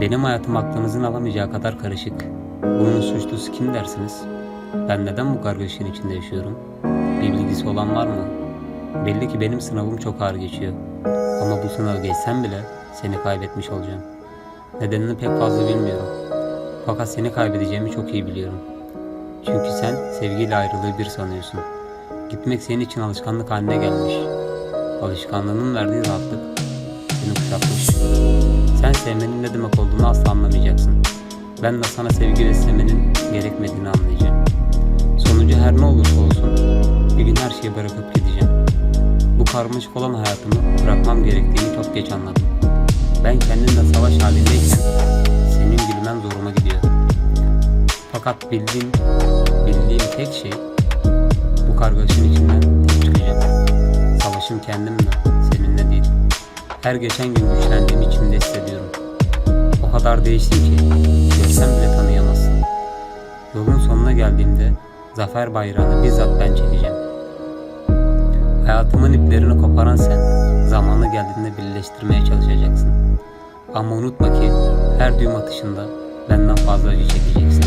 Benim hayatım aklınızın alamayacağı kadar karışık. Bunun suçlusu kim dersiniz? Ben neden bu kargaşanın içinde yaşıyorum? Bir bilgisi olan var mı? Belli ki benim sınavım çok ağır geçiyor. Ama bu sınavı geçsem bile seni kaybetmiş olacağım. Nedenini pek fazla bilmiyorum. Fakat seni kaybedeceğimi çok iyi biliyorum. Çünkü sen sevgiyle ayrılığı bir sanıyorsun. Gitmek senin için alışkanlık haline gelmiş. Alışkanlığının verdiği rahatlık seni kuşatmış. Sevmenin ne demek olduğunu asla anlamayacaksın. Ben de sana sevgi beslemenin gerekmediğini anlayacağım. Sonucu her ne olursa olsun bir gün her şeyi bırakıp gideceğim. Bu karmaşık olan hayatımı bırakmam gerektiğini çok geç anladım. Ben kendimle savaş halindeyken senin gülmen zoruma gidiyor. Fakat bildiğim, bildiğim tek şey bu kargaşanın içinden çıkacağım. Savaşım kendimle. Her geçen gün güçlendiğimi içimde hissediyorum. O kadar değiştim ki görsem bile tanıyamazsın. Yolun sonuna geldiğimde zafer bayrağını bizzat ben çekeceğim. Hayatımın iplerini koparan sen, zamanı geldiğinde birleştirmeye çalışacaksın. Ama unutma ki her düğüm atışında benden fazla acı çekeceksin.